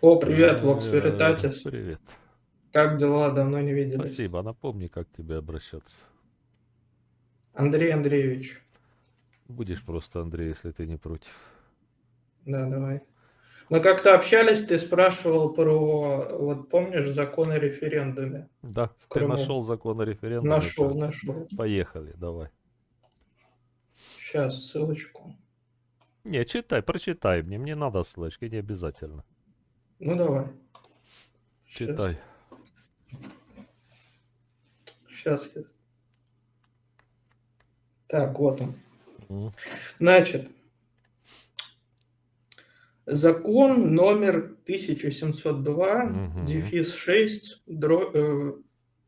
О, привет, Vox Э, Veritatis. Привет. Как дела? Давно не виделись. Спасибо. Напомни, как тебе обращаться. Андрей Андреевич. Будешь просто Андрей, если ты не против. Да, давай. Мы как-то общались, ты спрашивал про, вот помнишь, закон о референдуме? Да, В ты нашел закон о референдуме. Нашел, так. нашел. Поехали, давай. Сейчас ссылочку. Не, читай, прочитай мне. Мне надо ссылочки, не обязательно. Ну давай. Читай. Сейчас. Так, вот он. Значит, закон номер 1702, Мгм. дефис 6, дро, э,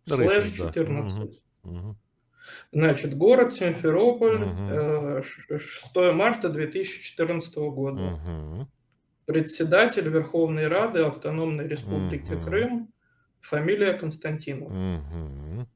слэш да. 14. Мгм. Значит, город Симферополь, Мгм. э, ш- 6 марта 2014 года. Мгм. Председатель Верховной Рады Автономной Республики Мгм. Крым, фамилия Константинов. Мгм.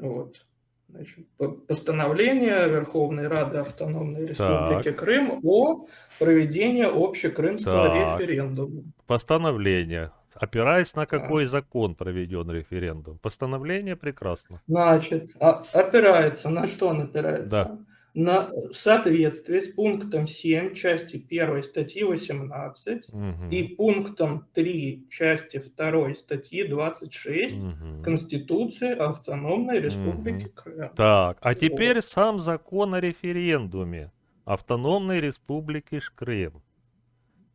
Вот. Значит, по- постановление Верховной Рады Автономной Республики Так. Крым о проведении общекрымского Так. референдума. Постановление. Опираясь на какой закон проведен референдум? Постановление прекрасно. Значит, а- опирается на что он опирается? Да. На в соответствии с пунктом 7 части 1 статьи 18 Мгм. и пунктом 3 части 2 статьи 26 Мгм. Конституции Автономной Республики Мгм. Крым. Так, а теперь сам закон о референдуме Автономной Республики Крым.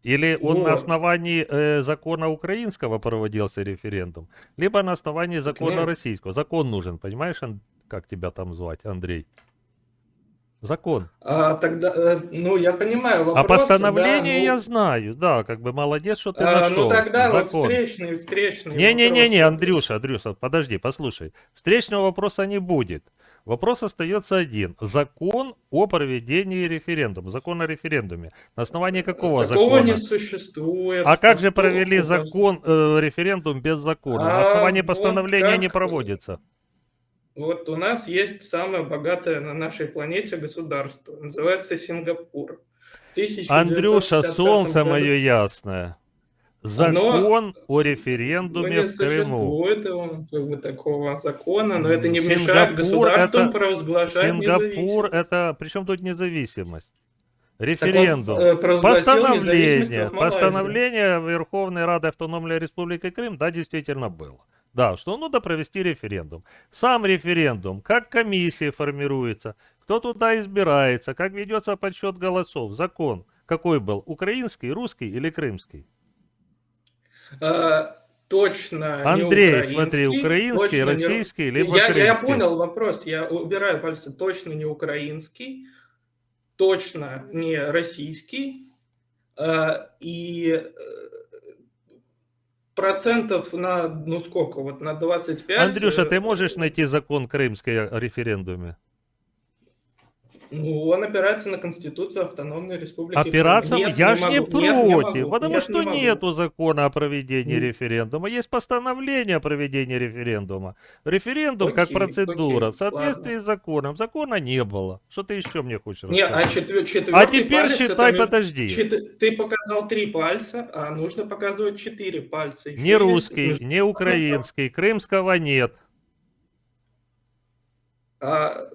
Или он на Вот. основании э, закона украинского проводился референдум, либо на основании закона нет. российского. Закон нужен, понимаешь, как тебя там звать, Андрей? Закон. А тогда, э, ну, я понимаю вопрос. а постановление да, ну, я знаю, да, как бы молодец, что ты а, нашел. Ну, тогда вот Закон. встречный, встречный Не-не-не-не. Андрюша, Андрюша, подожди, послушай. Встречного вопроса не будет. Вопрос остается один. Закон о проведении референдума. Закон о референдуме. На основании какого Такого закона? не существует. А как же провели закон, э, референдум без закона? На А основании вот постановления не как- проводится. Вот у нас есть самое богатое на нашей планете государство. Называется Сингапур. В 1965 Андрюша, солнце году- мое ясное. Закон о Ну, референдуме в Крыму. существует его, как бы, такого закона, но это не Сингапур мешает государствам это- провозглашать Сингапур это... Причем тут независимость? Так он, Референдум. э, Постановление, постановление Верховной Рады Автономной Республики Крым, да, действительно было. Да, что надо провести референдум. Сам референдум, как комиссия формируется, кто туда избирается, как ведется подсчет голосов, закон. Какой был? Украинский, русский или крымский? Э, точно не Андрей, смотри, украинский, точно не российский, либо я, я крымский. понял вопрос, я убираю пальцы. Точно не украинский, точно не российский. э, и э, процентов на, ну сколько, вот на 25. Андрюша, э, ты можешь найти закон крымский о референдуме? Ну, он опирается на Конституцию Автономной Республики. Опираться Нет, я ж не могу, нет, не против, могу, потому нет, что не могу. нету закона о проведении Ну. референдума, есть постановление о проведении референдума. Референдум как Окей, процедура окей, в соответствии с законом. Закона не было. Что ты еще мне хочешь Не, а рассказать? четвер- четвертый А теперь палец это считай, ми- подожди. чет- Ты показал три пальца, а нужно показывать четыре пальца. Еще Не есть русский, между- не украинский, крымского нет. а,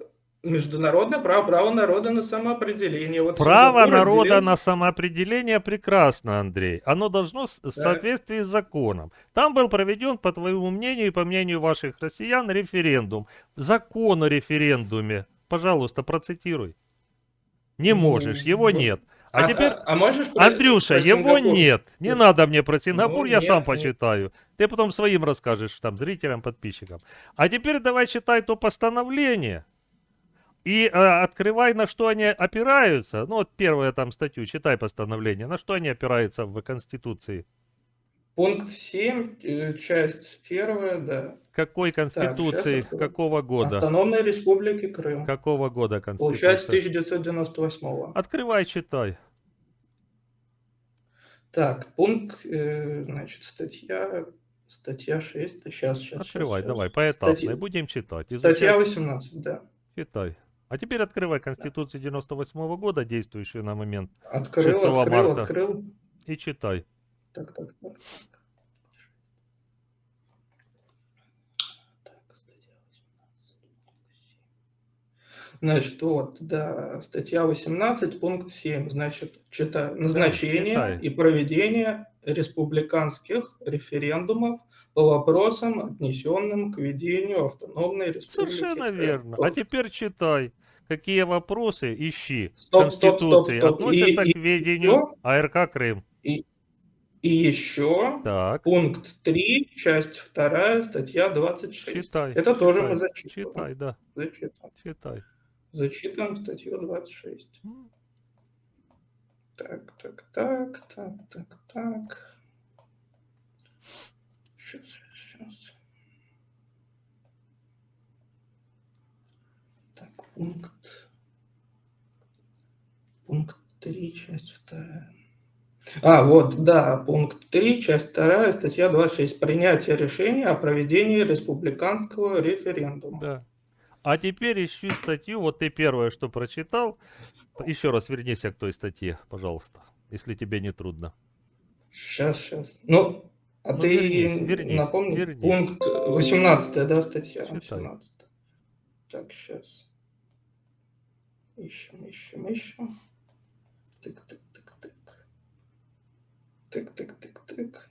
международное право, право народа на самоопределение. Вот Право Сингапур народа отделился- на самоопределение прекрасно, Андрей. Оно должно в соответствии с законом. Там был проведен, по твоему мнению и по мнению ваших россиян, референдум. Закон о референдуме. Пожалуйста, процитируй. Не Ну, можешь, его ну, нет. А, теперь, а можешь про- Андрюша, про его нет. Не Нет. надо мне про Сингапур, Ну, я сам нет, нет. почитаю. Ты потом своим расскажешь, там, зрителям, подписчикам. А теперь давай читай то постановление. И э, открывай, на что они опираются. Ну, вот первая там статью, читай постановление. На что они опираются в Конституции? Пункт 7, э, часть первая, да. Какой Конституции, открою. какого года? Автономной Республики Крым. Какого года Получается, Конституция? 1998 Открывай, читай. Так, пункт, э, значит, статья, статья 6, сейчас, сейчас, Открывай, сейчас, давай, поэтапно. Статья- Будем читать. Статья Изучать, 18, да. читай. А теперь открывай Конституцию 98 года, действующую на момент, Открыл, 6 открыл, марта. открыл. и читай. Так, так, так. Так, статья 18. Значит, вот, да, статья 18, пункт 7, значит, читаю. Назначение и проведение республиканских референдумов по вопросам, отнесенным к ведению автономной республики. Совершенно верно. А теперь читай, какие вопросы ищи Стоп, стоп, стоп, Конституции стоп. относятся И- к ведению АРК Крым. И еще Так, пункт 3, часть 2, статья 26. читай. Это тоже читай, мы зачитываем. Читай, да, Зачитываем. читай. Зачитываем статью 26. Так, так, так, так, так, так. Сейчас, сейчас. Так, пункт. Пункт 3, часть 2. А, вот, да, пункт 3, часть 2, статья 26. Принятие решения о проведении республиканского референдума. Да. А теперь ищи статью, вот ты первое, что прочитал. Еще раз вернись к той статье, пожалуйста, если тебе не трудно. Сейчас, сейчас. Ну, а Ну, ты вернись, вернись, напомни, вернись. пункт 18, да, статья? Читай. 18. Так, сейчас. Ищем, ищем, ищем. Тык, тык, тык, тык. Тык, тык, тык, тык.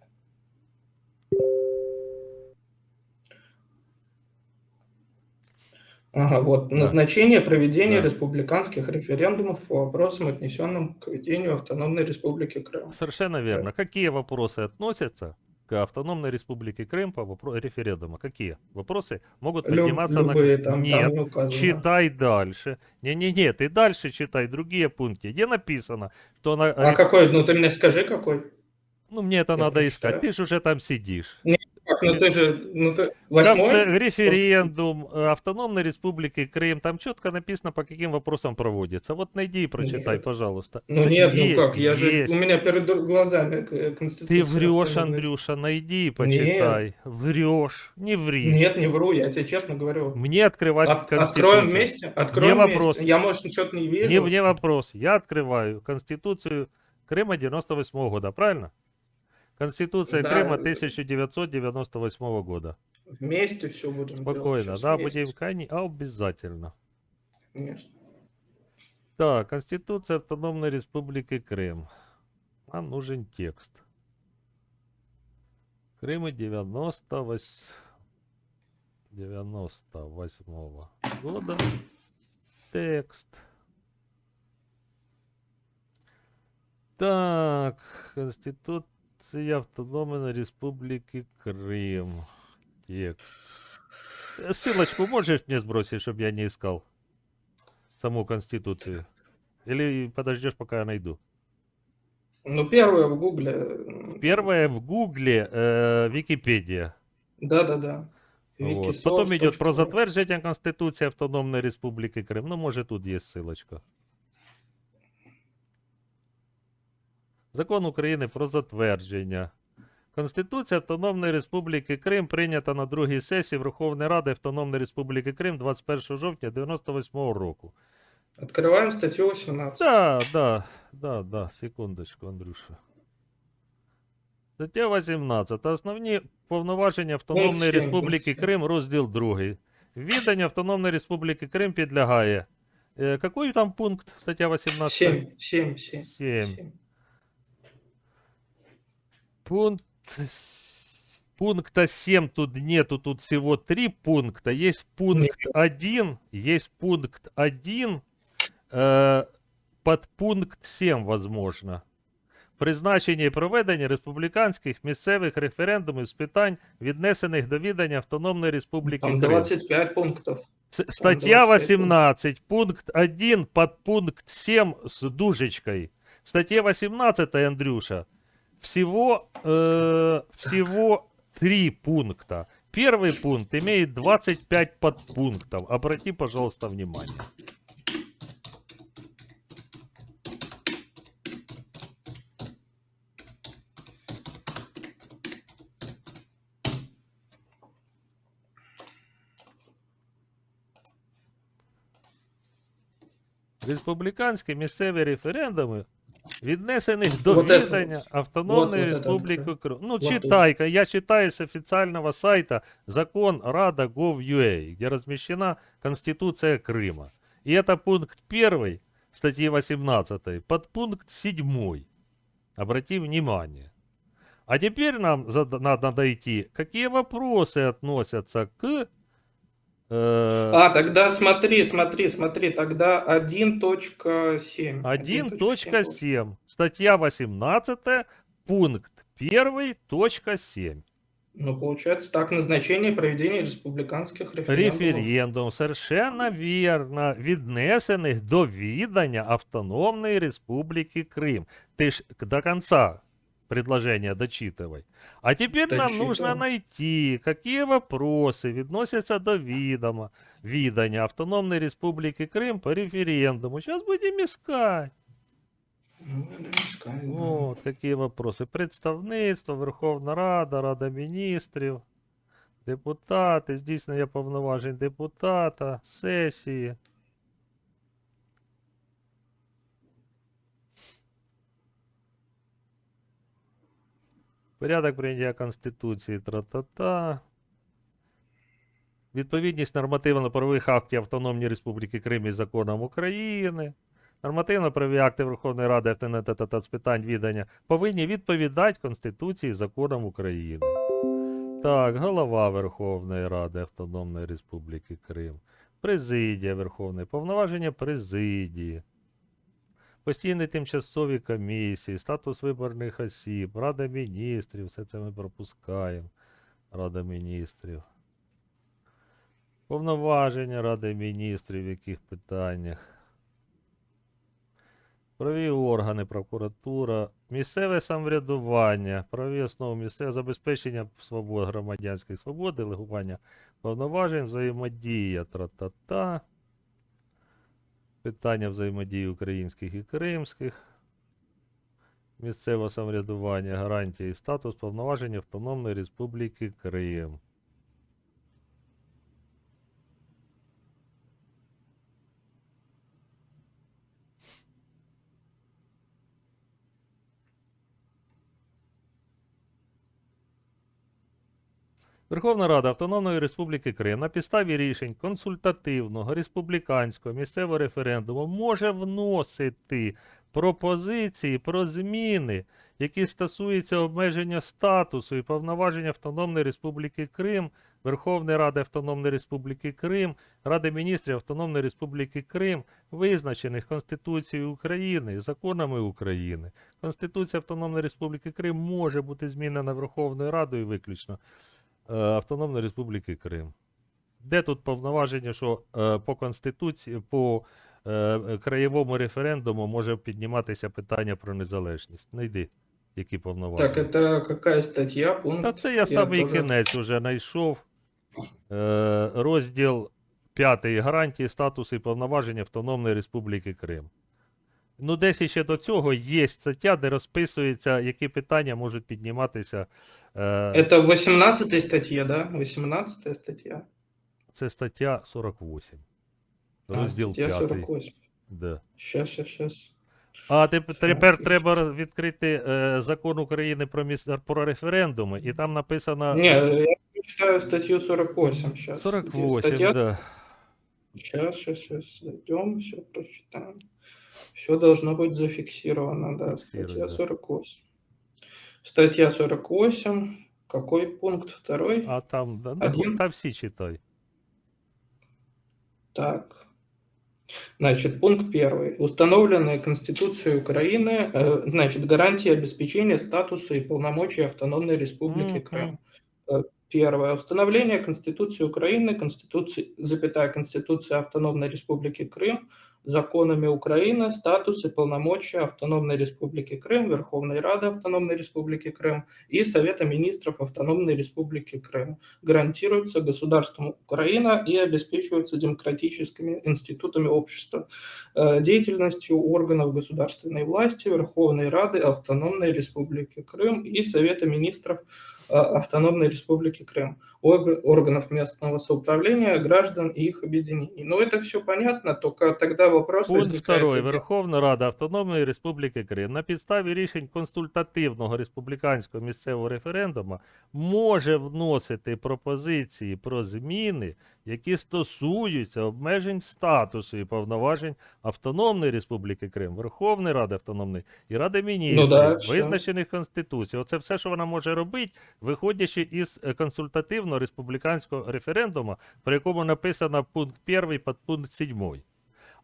Вот. Да. Назначение проведения Да. республиканских референдумов по вопросам, отнесенным к ведению Автономной Республики Крым. Совершенно верно. Какие вопросы относятся к автономной республике Крым по вопросу референдума? Какие вопросы могут подниматься любые, на... там, там Нет, не указано. читай дальше. Не-не-не, ты дальше читай другие пункты, где написано, что на... А какой? Ну, ты мне скажи, какой. Ну, мне это я надо искать, прочитаю. ты же уже там сидишь. Как, ну ты же, ну ты, Там, восьмой? э, референдум э, автономной республики Крым, там четко написано, по каким вопросам проводится. Вот найди и прочитай, Нет. пожалуйста. Ну нет, Е- ну как, я же, есть. у меня перед глазами э, Конституция. Ты врешь, автономной. Андрюша, найди и почитай. Врешь, не ври. Нет, не вру, я тебе честно говорю. Мне открывать От- Конституцию. откроем вместе? Откроем Не вместе. вопрос. Я, может, что-то не вижу. Не мне вопрос. Я открываю Конституцию Крыма 98 года, правильно? Конституция Да. Крыма 1998 года. Вместе все будем Спокойно, делать. да, вместе, будем кани, обязательно. Конечно. Так, Конституция Автономной Республики Крым. Нам нужен текст. Крыма 98 98 года. Текст. Так, Конституция Автономной Республики Крым. Текст. Э, Ссылочку можешь мне сбросить, чтобы я не искал саму Конституцию? Или подождешь, пока я найду? Ну, первое в Гугле. м, Первое в Гугле э, Википедия. Да-да-да. Вот. Потом идет про Wikisource.ru. затвердження Конституції Автономної Республіки Крим. Ну, може, тут є ссылочка. Закон України про затвердження. Конституція Автономної Республіки Крим прийнята на другій сесії Верховної Ради Автономної Республіки Крим 21 жовтня 98 року. Открываем статью 18. Да, да, да, да, секундочку, Андрюша. Стаття 18. Основні повноваження Автономної Пункт Республіки. Крим, розділ 2. Віддання Автономної Республіки Крим підлягає. Е, какой там пункт? Стаття 18? 7, 7, 7. Сім. Пункт... с- Пункта 7 тут нету, тут всего 3 пункта. Есть пункт 1, есть пункт 1, э, подпункт 7, возможно. Призначення і проведення республіканських місцевих референдумів з питань, віднесених до відання Автономної Республіки Там Крим. 25 пунктов. Ц- Статья 25 18, пункт 1, подпункт 7 с дужечкой. В статье 18, Андрюша, всего, э, всего 3 пункта. Первый пункт имеет 25 подпунктов. Обрати, пожалуйста, внимание. Республіканські місцеві референдуми віднесених до Вот это відання вот. Автономної Вот- вот это Республіки вот. Крим. Ну, Вот читай-ка, я читаю с официального сайта закон Рада Gov.ua, где размещена Конституция Крыма. И это пункт 1 статьи 18, подпункт 7. Обрати внимание. А теперь нам зада- надо дойти, какие вопросы относятся к... э, А, тогда смотри, смотри, смотри, тогда 1.7. 1.7, статья 18, пункт 1.7. Ну, получается, так назначение и проведение республиканских референдумов. Референдум совершенно вірно віднесених до відання Автономної Республики Крим. Ты ж к- до конца предложение дочитывай. А теперь нам Дочитывал. нужно найти, какие вопросы відносяться до відома, відання Автономної Республики Крим по референдуму. Сейчас будем искать. Ну, да, искать, да. Вот, какие вопросы. Представництво, Верховна Рада, Рада міністрів, депутати, здійснення повноважень депутата, сесії. Порядок прийняття Конституції, тра-та-та. Відповідність нормативно-правових актів Автономної Республіки Крим із законом України. Нормативно-правові акти Верховної Ради автонетата з питань відання повинні відповідати Конституції і законам України. Так, голова Верховної Ради Автономної Республіки Крим, президія Верховної, повноваження президії, постійні тимчасові комісії, статус виборних осіб, Рада міністрів, все це ми пропускаємо. Рада міністрів. Повноваження Ради міністрів, в яких питаннях. Праві органи, прокуратура, місцеве самоврядування, праві основи місцеве забезпечення свобод, громадянських свобод, делегування повноважень, взаємодія, тра-та-та. Питання взаємодії українських і кримських. Місцеве самоврядування, гарантії і статус повноважень Автономної Республіки Крим. Верховна Рада Автономної Республіки Крим на підставі рішень консультативного, республіканського, місцевого референдуму може вносити пропозиції про зміни, які стосуються обмеження статусу і повноважень Автономної Республіки Крим, Верховної Ради Автономної Республіки Крим, Ради міністрів Автономної Республіки Крим, визначених Конституцією України законами України. Конституція Автономної Республіки Крим може бути змінена Верховною Радою виключно Автономної Республіки Крим. Де тут повноваження, що е, по Конституції, по е, е, краєвому референдуму може підніматися питання про незалежність? Найди, які повноваження. Так, это какая статья, пункт? Та це я самий тоже- кінець вже знайшов. Е, розділ 5 гарантії статусу і повноважень Автономної Республіки Крим. Ну, десь іще до цього є стаття, де розписується, які питання можуть підніматися. Е, Это в 18 статье, да? 18 статья. Це стаття 48. А, Розділ статья 5. 48. Да. Сейчас, сейчас, сейчас. А теп- тепер 46. треба роз- відкрити е, закон України про, міс... про референдуми, і там написано Не, я читаю статью 48 сейчас. 48, Статья... да. Сейчас, сейчас, сейчас зайдем, все прочитаем. Все должно быть зафиксировано, да. Фиксируй, Статья да. 48. Статья 48. Какой пункт второй? А там, да, Один? та всі читай. Так. Значит, пункт первый. Установленные Конституцией Украины, э, значит, гарантии обеспечения статуса и полномочий Автономной Республики Мгм. Крым. Э, Первое. Установление Конституции Украины, Конституции, запятая Конституция Автономной Республики Крым, законами Украины, статус и полномочия Автономной Республики Крым, Верховной Рады Автономной Республики Крым и Совета Министров Автономной Республики Крым. Гарантируются государством Украина и обеспечиваются демократическими институтами общества, э, деятельностью органов государственной власти, Верховной Рады Автономной Республики Крым и Совета Министров а, Автономной Республики Крым, органов местного самоуправления, граждан и их объединений. Ну, это все понятно, только тогда вопрос Пункт возникает 2. Верховна Рада Автономної Республіки Крим на підставі рішень консультативного республіканського місцевого референдуму може вносити пропозиції про зміни, які стосуються обмежень статусу і повноважень Автономної Республіки Крим, Верховної Ради Автономної і Ради Міністрів, Ну да, визначених Конституцією. Оце все, що вона може робити, виходячи із е, консультативного республіканського референдуму, про якому написано пункт 1 пункт 7.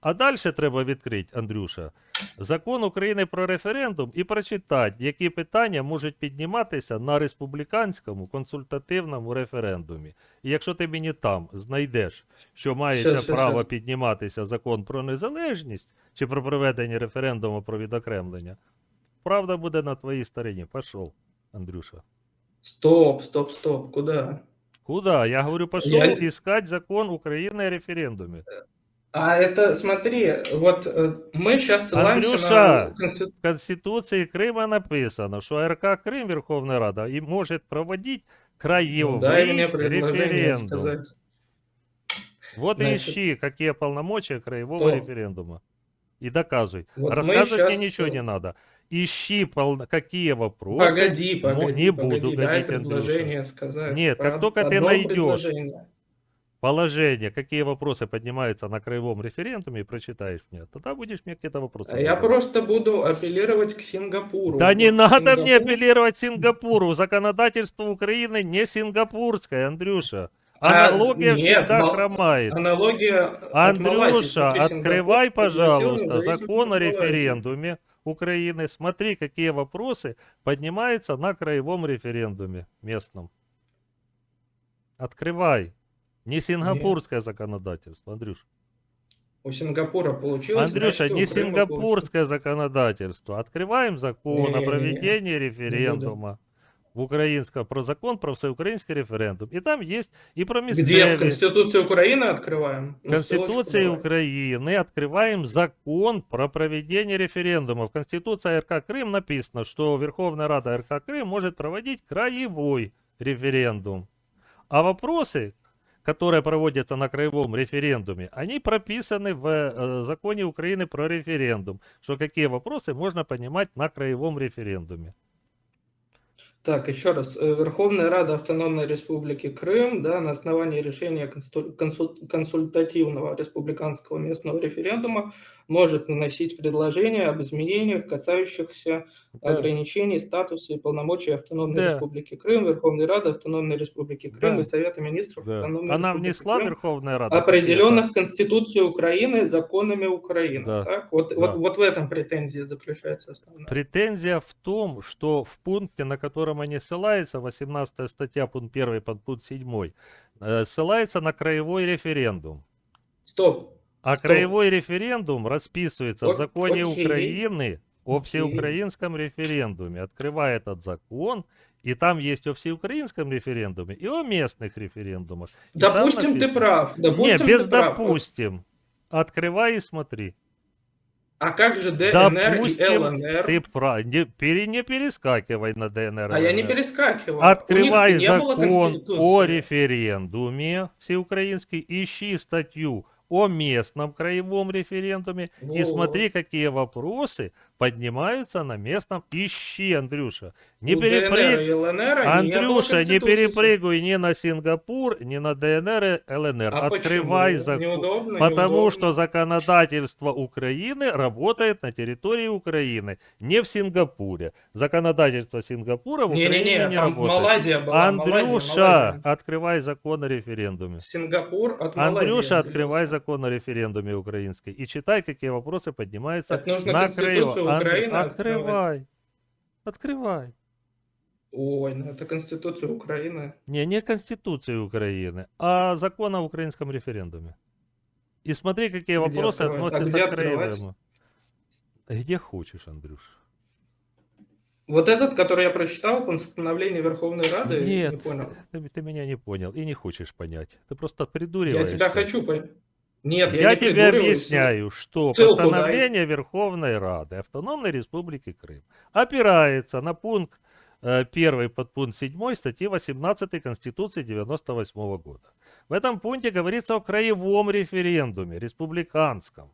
А далі треба відкрити, Андрюша, закон України про референдум і прочитати, які питання можуть підніматися на республіканському консультативному референдумі. І якщо ти мені там знайдеш, що мається Щас, щас, право щас. підніматися закон про незалежність чи про проведення референдуму про відокремлення, правда буде на твоїй стороні. Пішов, Андрюша. Стоп, стоп, стоп, куда? Куда? Я говорю, пошел Я- искать закон Украины о референдуме. А это, смотри, вот э, мы сейчас ссылаемся Андрюша! на Конститу- В Конституции Крыма написано, что РК Крым, Верховная Рада, и может проводить краевой Ну, мне предложение референдум. сказать. Вот и Значит, ищи, какие полномочия краевого что? референдума. И доказывай. Вот Рассказывать мне щас, ничего э, не надо. Ищи, пол- какие вопросы. Погоди, погоди, не погоди, буду дай говорить, Андрюша. предложение сказать. Нет, как только ты найдешь предложение. Положение, какие вопросы поднимаются на краевом референдуме и прочитаешь мне, тогда будешь мне какие-то вопросы А я задавать. просто буду апеллировать к Сингапуру. Да не надо мне Сингапур- апеллировать Сингапуру. Законодательство Украины не сингапурское, Андрюша. А, Аналогия нет, всегда мал- хромает. Аналогия. Андрюша, открывай, пожалуйста, закон о референдуме Украины. Смотри, какие вопросы поднимаются на краевом референдуме местном. Открывай. Не сингапурское законодательство, Андрюш. У Сингапура получилось. Андрюша, значит, не сингапурское законодательство. Открываем закон о Не-не-не-не. проведении референдума в украинском, про закон про всеукраинский референдум. И там есть и про получится. Где? В местные Конституции Украины открываем? Ну, Конституции ссылочку давай. Украины открываем закон про проведение референдума. В Конституции РК Крым написано, что Верховная Рада РК Крым может проводить краевой референдум. А вопросы, которые проводятся на краевом референдуме, они прописаны в э, законе Украины про референдум, что какие вопросы можно поднимать на краевом референдуме. Так, еще раз. Э, Верховная Рада Автономной Республики Крым, да, на основании решения консуль- консультативного республиканского местного референдума может наносить предложения об изменениях, касающихся Да. ограничений статуса и полномочий Автономной Да. Республики Крым, Верховной Рады Автономной Республики Крым Да. и Совета Министров Да. Автономной Она Республики внесла Крым, Верховная Рада. определенных Конституцией Украины законами Украины. Да. Так? Вот, Да. вот, вот в этом претензия заключается основная. Претензия в том, что в пункте, на котором они ссылаются, 18 статья, пункт 1, пункт 7, э, ссылается на краевой референдум. Стоп. А Стоп. краевой референдум расписывается в О- законе окей. Украины о всеукраинском референдуме. Открывай этот закон, и там есть о всеукраинском референдуме и о местных референдумах. И Допустим, ты прав. Допустим, Не, без ты прав. допустим. Открывай и смотри. А как же ДНР Допустим, и ЛНР? Ты прав. Не, пере- не перескакивай на ДНР. А я не ЛНР. перескакиваю. Открывай закон о референдуме всеукраинский, ищи статью о местном краевом референдуме и Вот. смотри, какие вопросы поднимаются на местном. Ищи, Андрюша. Не У ДНР перепрыг- ЛНР не Андрюша, не перепрыгивай ни на Сингапур, ни на ДНР и ЛНР. А Открывай почему? закон. Неудобно, Потому неудобно. что законодательство Украины работает на территории Украины, не в Сингапуре. Законодательство Сингапура в Украине Не-не-не, не там работает. Малайзия была. Андрюша, Малайзия. открывай закон о референдуме. Сингапур от Малайзии Андрюша, открывай закон о референдуме украинский и читай, какие вопросы поднимаются Так нужно на. Ан- Украины Открывай. Открывай. Ой, ну это Конституция Украины. Не, не Конституции Украины, а закон о украинском референдуме. И смотри, какие Где вопросы открывать? А относятся где к краевому. Где хочешь, Андрюш. Вот этот, который я прочитал, постановление Верховной Рады, Нет. не понял. Ты, ты меня не понял и не хочешь понять. Ты просто Я придуриваешься. тебя хочу понять. Нет, я, Я не тебе объясняю, что Ссылку постановление Верховной Рады Автономной Республики Крым опирается на пункт 1 подпункт 7 статьи 18 Конституции 98 года. В этом пункте говорится о краевом референдуме, республиканском.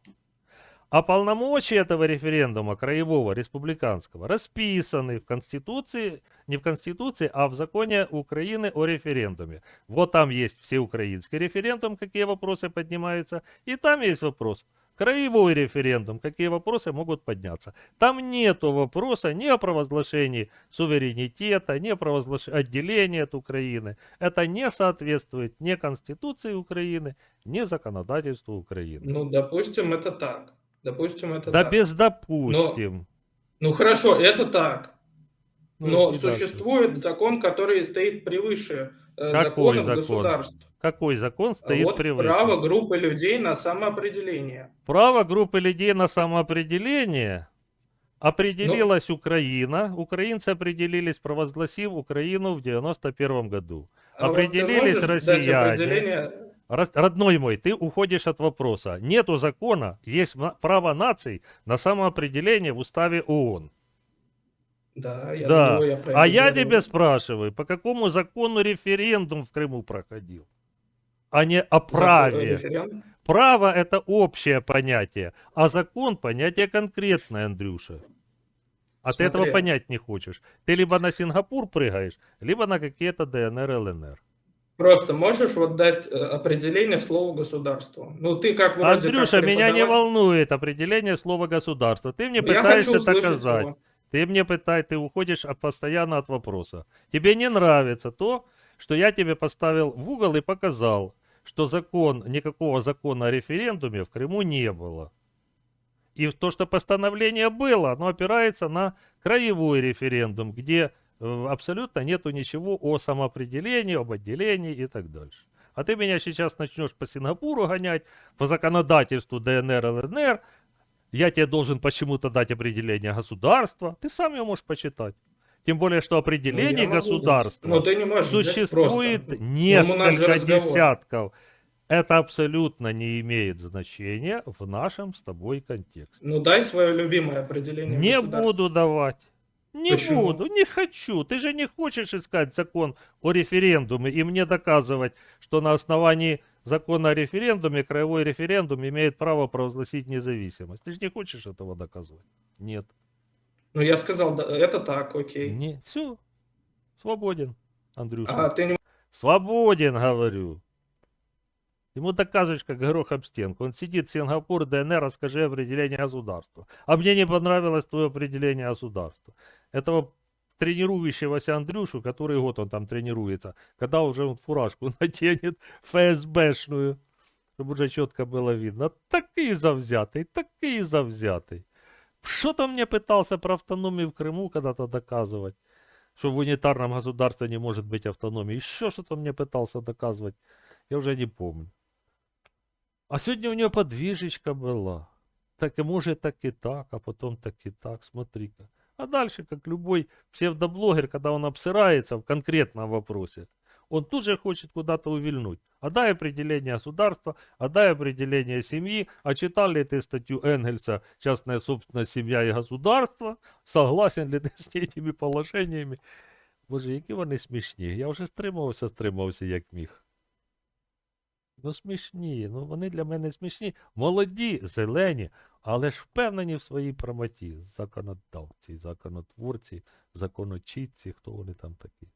А полномочия этого референдума, краевого, республиканского, расписаны в Конституции, не в Конституции, а в законе Украины о референдуме. Вот там есть всеукраинский референдум, какие вопросы поднимаются, и там есть вопрос, краевой референдум, какие вопросы могут подняться. Там нету вопроса ни о провозглашении суверенитета, ни о провозглашении отделения от Украины. Это не соответствует ни Конституции Украины, ни законодательству Украины. Ну, допустим, это так. Допустим, это да так. без допустим. Ну хорошо, это так. Ну, Но существует закон, который стоит превыше э, Какой законов закон? государств. Какой закон стоит вот превыше? право группы людей на самоопределение. Право группы людей на самоопределение определилась Украина. Украинцы определились, провозгласив Украину в 91 году. А вот Определились дать россияне. Родной мой, ты уходишь от вопроса. Нету закона, есть право наций на самоопределение в уставе ООН. Да, я Да. думаю, я А я говорю. тебя спрашиваю, по какому закону референдум в Крыму проходил? А не о Закон- праве. Право это общее понятие, а закон понятие конкретное, Андрюша. А ты этого Смотри. понять не хочешь. Ты либо на Сингапур прыгаешь, либо на какие-то ДНР, ЛНР. Просто можешь вот дать э, определение слову государству? Ну, ты как вроде Андрюша, как меня не волнует определение слова государства. Ты мне Ну, Я пытаешься доказать. его. Ты мне пытай, ты уходишь от- постоянно от вопроса. Тебе не нравится то, что я тебе поставил в угол и показал, что закон, никакого закона о референдуме в Крыму не было. И то, что постановление было, оно опирается на краевой референдум, где абсолютно нету ничего о самоопределении, об отделении и так дальше. А ты меня сейчас начнешь по Сингапуру гонять, по законодательству ДНР, ЛНР, я тебе должен почему-то дать определение государства. Ты сам его можешь почитать. Тем более, что Ну, определение могу дать. государства Но ты не можешь существует. Ну, несколько десятков. Это абсолютно не имеет значения в нашем с тобой контексте. Ну, дай свое любимое определение Не буду давать. Не Почему? буду, не хочу. Ты же не хочешь искать закон о референдуме и мне доказывать, что на основании закона о референдуме краевой референдум имеет право провозгласить независимость. Ты же не хочешь этого доказывать? Нет. Ну, я сказал, да, это так, окей. Не. Все. Свободен, Андрюша. А ты не Свободен, говорю. Ему доказываешь, как горох об стенку. Он сидит, Сингапур, ДНР, расскажи определение государства. А мне не понравилось твое определение государства. Этого тренирующегося Андрюшу, который год он там тренируется, когда уже он фуражку наденет ФСБшную, чтобы уже четко было видно. Такий завзятый, такий завзятый. Что-то мне пытался про автономию в Крыму когда-то доказывать, что в унитарном государстве не может быть автономии. Еще что-то мне пытался доказывать. Я уже не помню. А сегодня у него подвижечка была. Так и может так и так, а потом так и так, смотри-ка. А дальше, как любой псевдоблогер, когда он обсирается в конкретном вопросе, он тут же хочет куда-то увильнуть. А дай определение государства, а дай определение семьи. А читал ли ты статью Энгельса «Частная собственность, семья и государство»? Согласен ли ты с этими положениями? Боже, які вони смішні. Я вже стримався, стримався, як міг. Ну, смішні, ну вони для мене смішні. Молоді, зелені, але ж впевнені в своїй правоті. Законодавці, законотворці, законочітці, хто вони там такі.